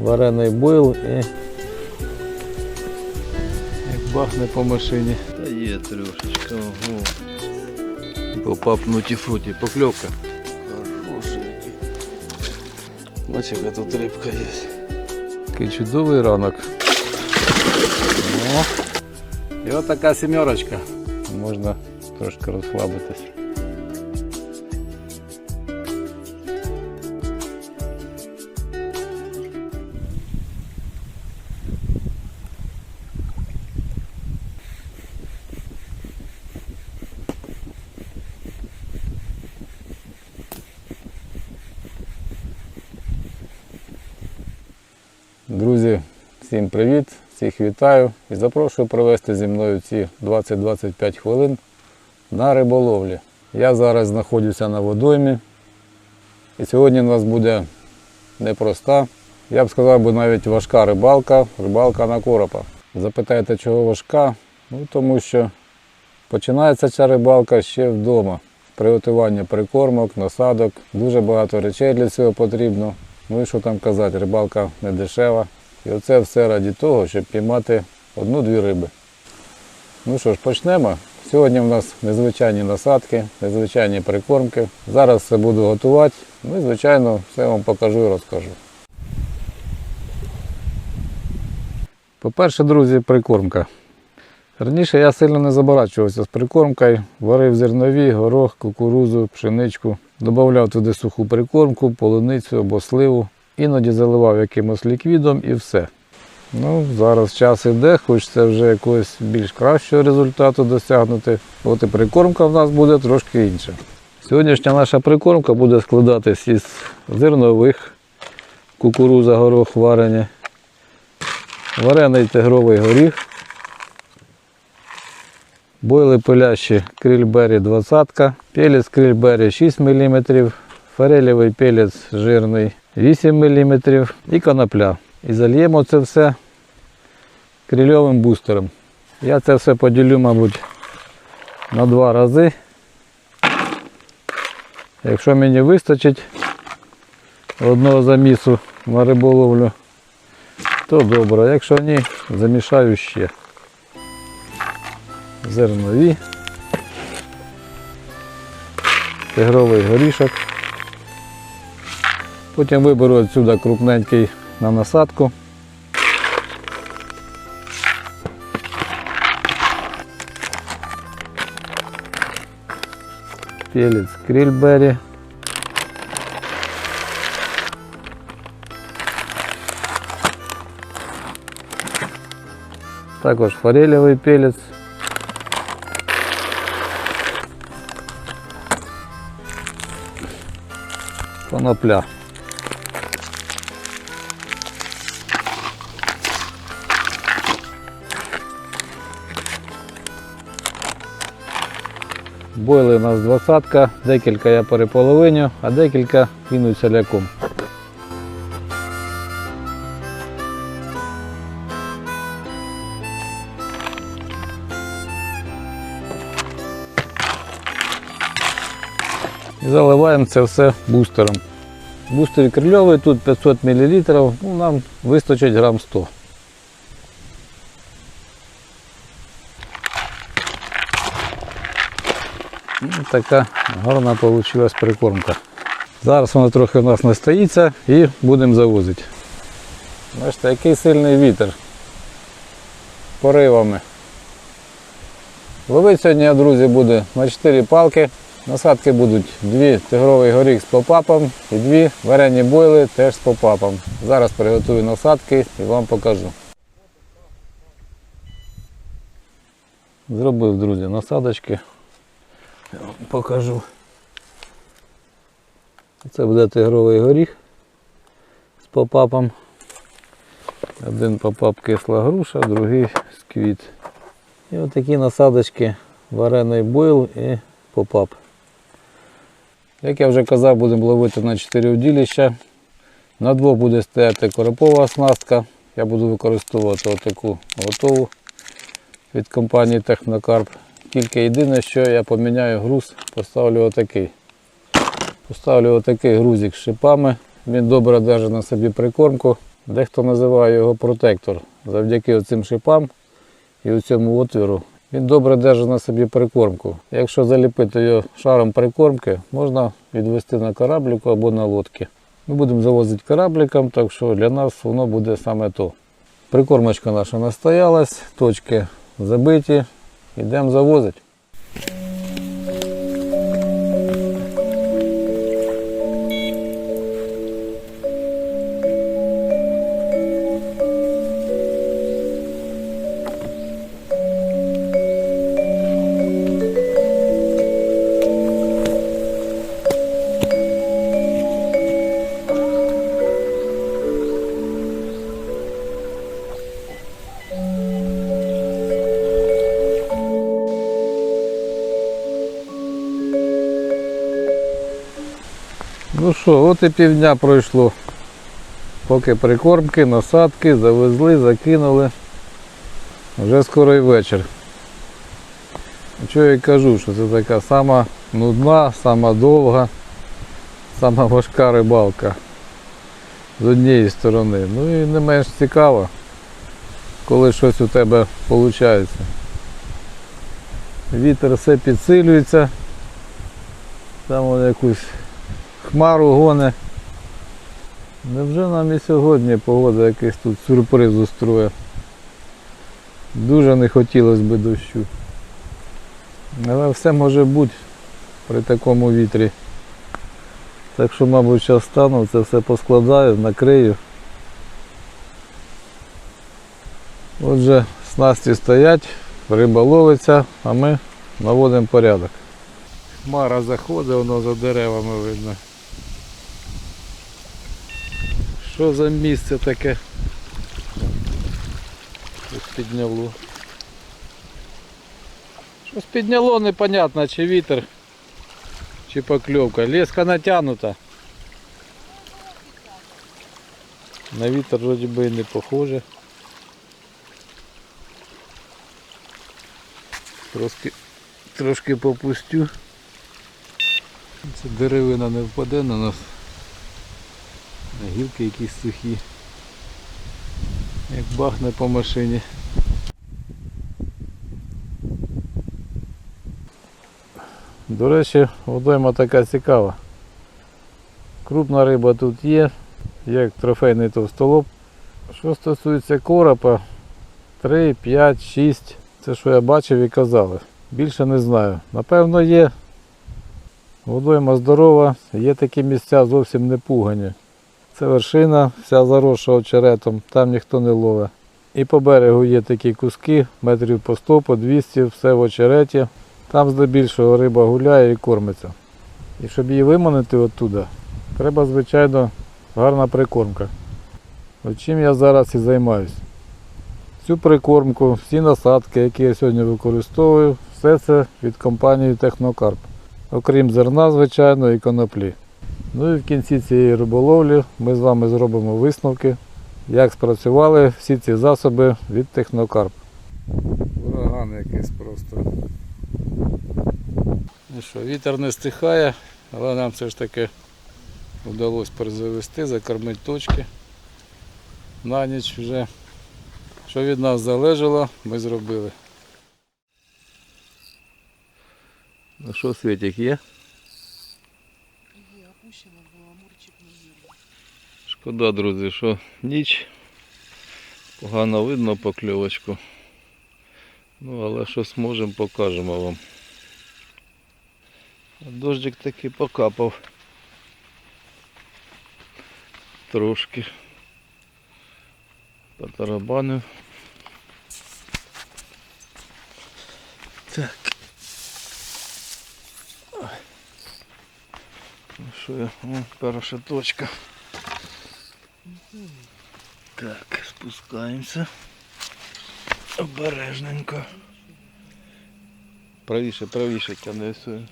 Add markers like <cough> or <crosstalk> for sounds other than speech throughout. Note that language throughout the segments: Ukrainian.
варений бойл і як бахне по машині. Та є трошечка, ого. Попап нуті-фруті, покльовка. Хороший який. Бачиш, яка тут рибка є. Такий чудовий ранок. О, і от така сімерочка. Можна трошки розслабитись. Всім привіт, всіх вітаю і запрошую провести зі мною ці 20-25 хвилин на риболовлі. Я зараз знаходжуся на водоймі. І сьогодні у нас буде непроста, я б сказав би навіть важка рибалка, рибалка на коропа. Запитаєте, чого важка? Ну тому що починається ця рибалка ще вдома. Приготування прикормок, насадок, дуже багато речей для цього потрібно. Ну і що там казати, рибалка не дешева. І оце все раді того, щоб піймати одну-дві риби. Ну що ж, почнемо. Сьогодні в нас незвичайні насадки, незвичайні прикормки. Зараз все буду готувати. Ну і звичайно все вам покажу і розкажу. По-перше, друзі, прикормка. Раніше я сильно не заборачувався з прикормкою, варив зернові, горох, кукурузу, пшеничку, додавав туди суху прикормку, полуницю або сливу, іноді заливав якимось ліквідом і все. Ну, зараз час іде, хочеться вже якогось більш кращого результату досягнути. От і прикормка в нас буде трошки інша. Сьогоднішня наша прикормка буде складатись із зернових, кукуруза, горох варені, варений тигровий горіх, Бойли пилящі крильбері 20, пелець крильбері 6 мм, форелевий пелець жирний 8 мм і конопля. І зальємо це все крильовим бустером. Я це все поділю, мабуть, на два рази. Якщо мені вистачить одного замісу на риболовлю, то добре. Якщо ні, замішаю ще зернові, тигровий горішок. Потім виберу відсюди крупненький на насадку. Пелець крильбері. Також форелевий пелець. конопля. Бойли у нас двадцятка, декілька я переполовиню, а декілька кину ціляком. І заливаємо це все бустером. Бустер крильовий, тут 500 мл, ну, нам вистачить грам 100. Ну, така гарна вийшла прикормка. Зараз вона трохи у нас настоїться і будемо завозити. Бачите, який сильний вітер поривами. Ловити сьогодні, друзі, буде на 4 палки. Насадки будуть дві тигровий горіх з попапом і дві варені бойли теж з попапом. Зараз приготую насадки і вам покажу. Зробив, друзі, насадочки. Я вам покажу. Це буде тигровий горіх з попапом. Один попап кисла груша, другий сквіт. І отакі насадочки варений бойл і попап. Як я вже казав, будемо ловити на 4 удилища. На двох буде стояти коропова оснастка. Я буду використовувати отаку готову від компанії Технокарп. Тільки єдине, що я поміняю груз, поставлю отакий. Поставлю отакий грузик з шипами. Він добре держить на собі прикормку. Дехто називає його протектор. Завдяки цим шипам і цьому отвіру він добре держить на собі прикормку. Якщо заліпити його шаром прикормки, можна відвести на корабліку або на лодці. Ми будемо завозити корабликом, так що для нас воно буде саме то. Прикормочка наша настоялась, точки забиті, йдемо завозити. Ну що, от і півдня пройшло. Поки прикормки, насадки, завезли, закинули. Вже скоро вечір. Що я кажу, що це така сама нудна, сама довга, сама важка рибалка з однієї сторони. Ну і не менш цікаво, коли щось у тебе виходить. Вітер все підсилюється. Там якусь хмару гоне. Невже нам і сьогодні погода якийсь тут сюрприз устроє? Дуже не хотілося б дощу. Але все може бути при такому вітрі. Так що, мабуть, зараз стану, це все поскладаю, накрию. Отже, снасті стоять, риба ловиться, а ми наводимо порядок. Хмара заходить, воно за деревами видно. Що за місце таке? Щось підняло. Щось підняло непонятно, чи вітер, чи покльовка. Леска натягнута. На вітер вроді би і не похоже. Трошки, трошки попустю. Це деревина не впаде на нас. Гілки якісь сухі. Як бахне по машині. До речі, водойма така цікава. Крупна риба тут є, як трофейний товстолоб. Що стосується коропа, 3, 5, 6. Це що я бачив і казали. Більше не знаю. Напевно є. Водойма здорова, є такі місця зовсім не пугані. Це вершина, вся заросша очеретом, там ніхто не ловить. І по берегу є такі куски, метрів по 100, по 200, все в очереті. Там здебільшого риба гуляє і кормиться. І щоб її виманити оттуда, треба, звичайно, гарна прикормка. От чим я зараз і займаюся. Цю прикормку, всі насадки, які я сьогодні використовую, все це від компанії Технокарп. Окрім зерна, звичайно, і коноплі. Ну і в кінці цієї риболовлі ми з вами зробимо висновки, як спрацювали всі ці засоби від Технокарп. Ураган якийсь просто. Ну що, вітер не стихає, але нам все ж таки вдалося перезавести, закормити точки. На ніч вже. Що від нас залежало, ми зробили. Ну що, Світик є? Є опущена була, мурчик не вірно. Шкода, друзі, що ніч. Погано видно покльовочку. Ну, але що зможемо, покажемо вам. Дождик таки покапав. Трошки. Потарабанив. Так. Ну що я? О, перша точка. Так, спускаємося. Обережненько. Правіше, правіше тягне все.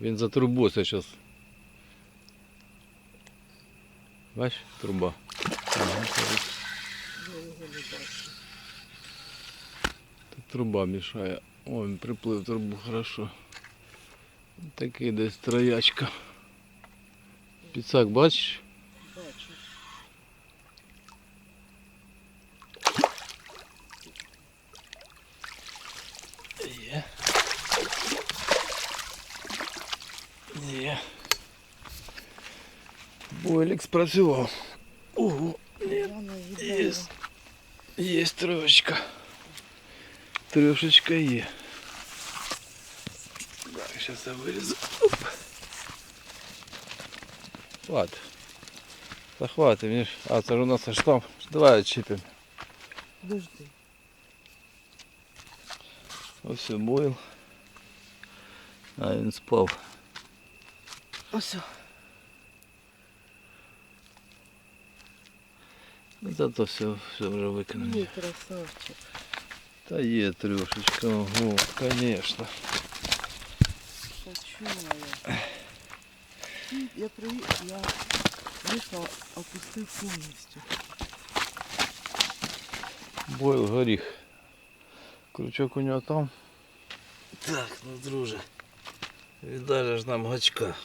Він за трубу зараз. Бач, труба. Ага. Тут труба мішає. О, він приплив трубу хорошо. Такий десь троячка. Піцак, бачиш? спрацював. Ого, Я не віддала. є. Є трошечка. Трошечка є. Так, зараз я вирізу. Оп. Хватит. Та хватит, мені ж. А, це ж у нас аж там. Давай відчіпимо. Подожди. Ось і бойл. А він спав. Ось. Зато все, все вже виконано. Ні, красавчик. Та є трошечка, ого, конечно. Почула я. І Я при... Я вийшла, опустив повністю. Бойл горіх. Крючок у нього там. Так, ну друже. Віддали ж нам гачка.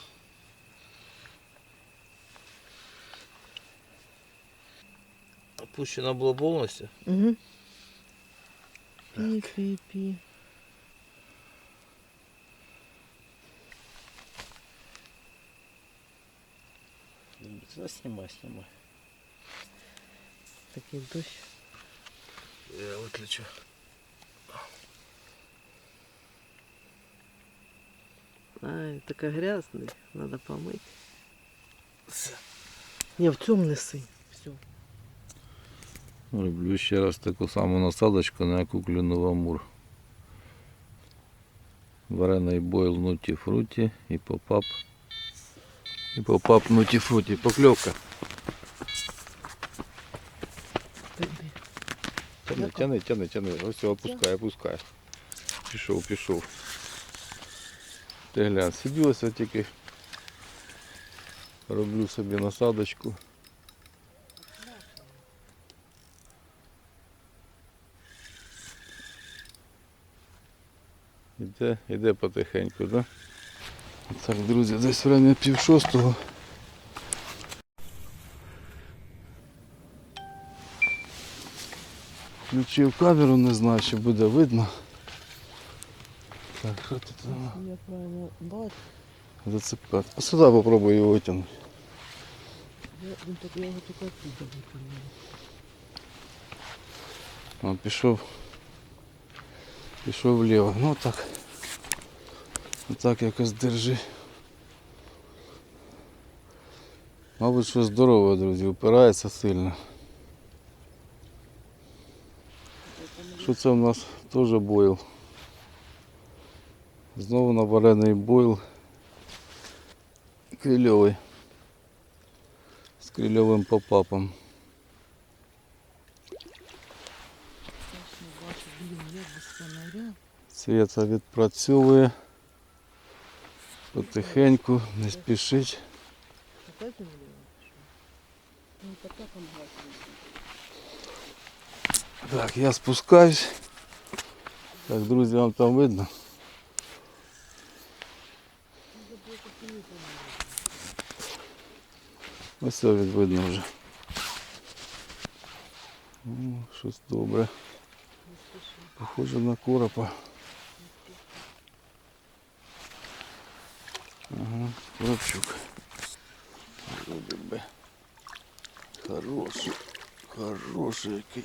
Опущено було повністю. Угу. Пі-пі-пі. Снимай, снимай. Такий дощ. Я виключу. Ай, така грязний, треба помити. Ні, в цьому неси. Все. Роблю ще раз таку саму насадочку, на яку клюнув амур. Варений бойл нуті фруті і попап. І попап нуті фруті. Покльовка. Тяни, тяни, тяни, тяни. Ось все, опускай, опускай. Пішов, пішов. Ти глянь, сидю ось тільки. Роблю собі насадочку. Іде, іде потихеньку, да? Так, друзі, десь время пів шостого. Включив камеру, не знаю, чи буде видно. Так, що тут воно? Я правильно бачу. зацепити? А сюди попробую його витягнути. Я, він так я його тільки оттуда виконав. О, пішов. Пішов вліво. Ну так. Отак якось держи. Мабуть, що здорове, друзі, упирається сильно. Що це у нас теж бойл? Знову наварений бойл. Крильовий. З крильовим попапом. Світа відпрацьовує. Потихеньку, не спішить. Так я спускаюсь. Так, друзі, вам там видно. Ось все видно вже. О, щось добре. Похоже на коропа. Ага, коробчук. Вроде би. Хороший. Хороший який.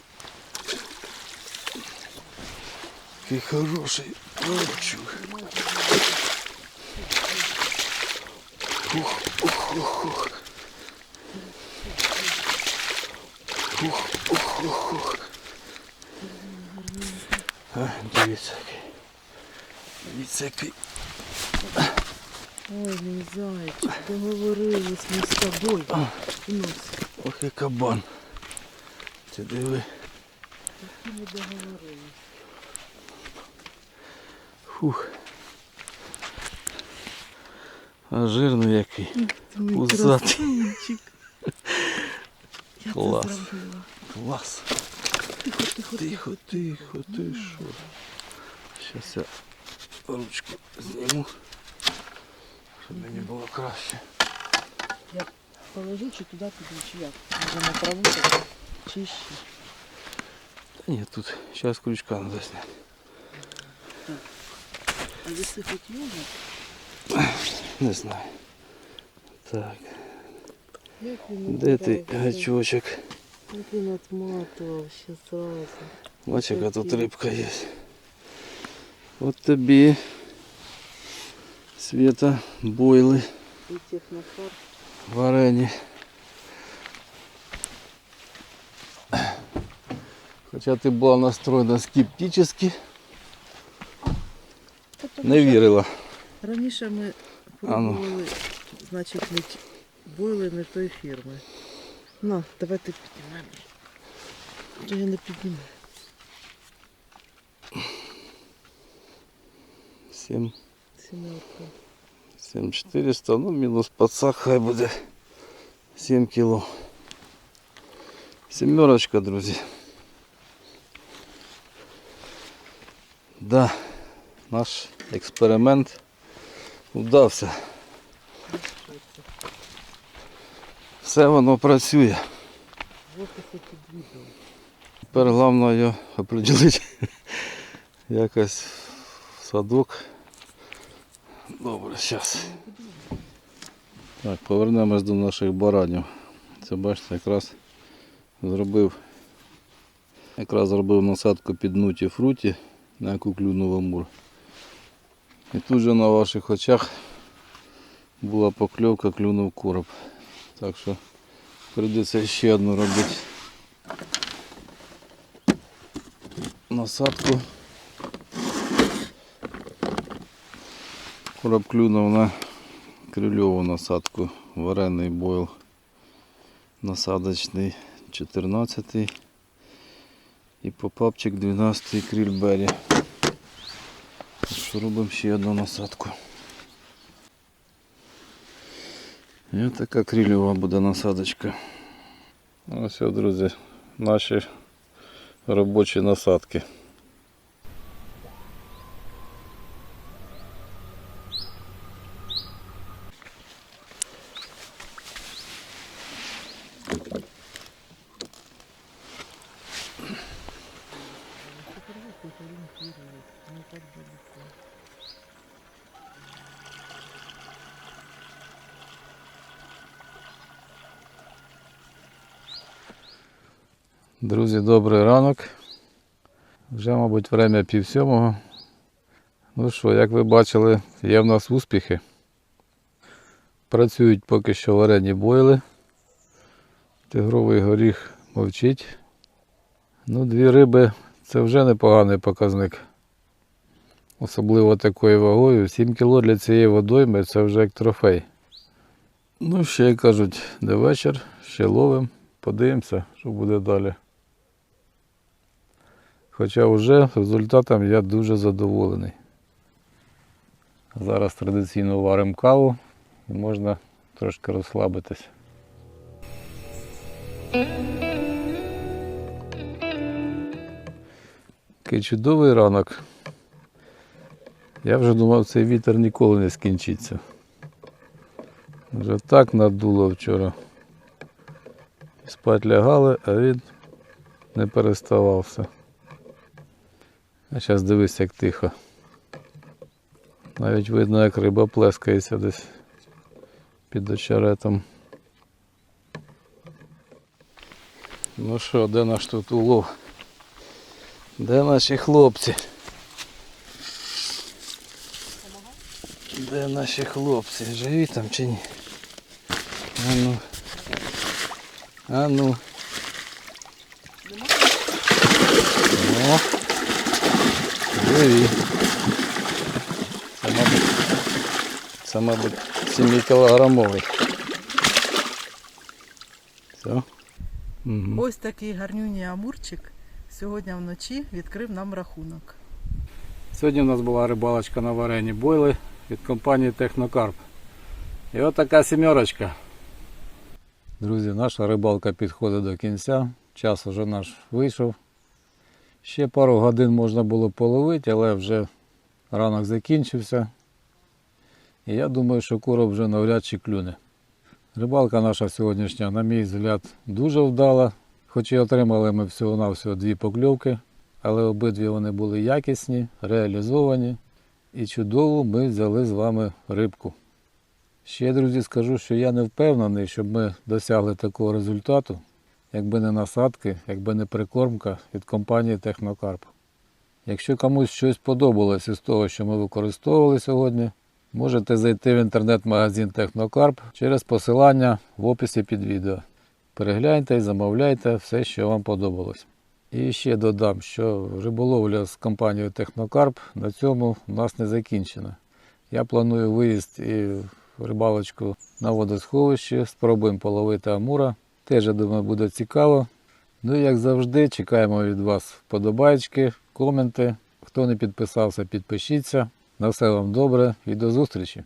Який хороший коробчук. Ух, ух, ух, ух. Ух, ух, ух, ух. А, дивіться який. Дивіться який. Ой, мій зайчик, договорились ми з тобою. Нос, Ох і кабан. Ти диви. такі ми договорились. Фух. А жирний який. Ти Пузатий. <laughs> Я Клас. Клас. Тихо, тихо, Тихо, тихо, ти що? Зараз я ручку зніму, щоб мені було краще. Положи чи туди піду, чи як? Може на траву так? Чи ще? Та ні, тут зараз крючка треба зняти. А висипать його? не знаю. Так, Як він де ти набирався, гачочок? Як він отматував ще зразу. Бачиш, яка тут рибка є. От тобі, Света, бойли, І технофар. варені. Хоча ти була настроєна скептично, не вірила. Раніше ми А ну. пробували, значить, не ті- бойли не той фірми. На, давай ти піднімемо. То я не підніму. 7, Сімерка. 7400, ну мінус пацак хай буде 7 кіло. Сімерочка, друзі. Да, наш експеримент вдався. Все воно працює. Тепер головне його определити якось в садок. Добре, зараз. Так, повернемось до наших баранів. Це бачите, якраз зробив якраз зробив насадку під нуті фруті, на яку клюнув амур. І тут же на ваших очах була покльовка, клюнув короб. Так що прийдеться ще одну робити. насадку. Короб клюнув на крильову насадку, варений бойл насадочний 14 і попапчик 12 крильбері. Що робимо ще одну насадку. І така крильова буде насадочка. Ось, друзі, наші робочі насадки. Друзі, добрий ранок. Вже, мабуть, время пів сьомого. Ну що, як ви бачили, є в нас успіхи. Працюють поки що варені бойли. Тигровий горіх мовчить. Ну, дві риби це вже непоганий показник. Особливо такою вагою. 7 кг для цієї водойми це вже як трофей. Ну, ще кажуть, де вечір, ще ловимо, подивимося, що буде далі. Хоча вже результатом я дуже задоволений. Зараз традиційно варимо каву і можна трошки розслабитись. Такий чудовий ранок. Я вже думав, цей вітер ніколи не скінчиться. Вже так надуло вчора. Спать лягали, а він не переставався. А зараз дивись, як тихо. Навіть видно, як риба плескається десь під очеретом. Ну що, де наш тут улов? Де наші хлопці? Де наші хлопці? Живі там чи ні? А ну. А. О. Живі. Це, мабуть, це, мабуть, 7 кілограмовий. Все. Угу. Ось такий гарнюній амурчик сьогодні вночі відкрив нам рахунок. Сьогодні у нас була рибалочка на варені бойли від компанії Технокарп. І от така сімерочка. Друзі, наша рибалка підходить до кінця. Час вже наш вийшов. Ще пару годин можна було половити, але вже ранок закінчився. І я думаю, що короб вже навряд чи клюне. Рибалка наша сьогоднішня, на мій взгляд, дуже вдала. Хоч і отримали ми всього-навсього дві покльовки, але обидві вони були якісні, реалізовані і чудову ми взяли з вами рибку. Ще, друзі, скажу, що я не впевнений, щоб ми досягли такого результату, якби не насадки, якби не прикормка від компанії Технокарп. Якщо комусь щось подобалось із того, що ми використовували сьогодні, можете зайти в інтернет-магазин Технокарп через посилання в описі під відео. Перегляньте і замовляйте все, що вам подобалось. І ще додам, що риболовля з компанією Технокарп на цьому у нас не закінчена. Я планую виїзд і рибалочку на водосховище, спробуємо половити амура. Теж, я думаю, буде цікаво. Ну і як завжди, чекаємо від вас вподобайки, коменти. Хто не підписався, підпишіться. На все вам добре і до зустрічі!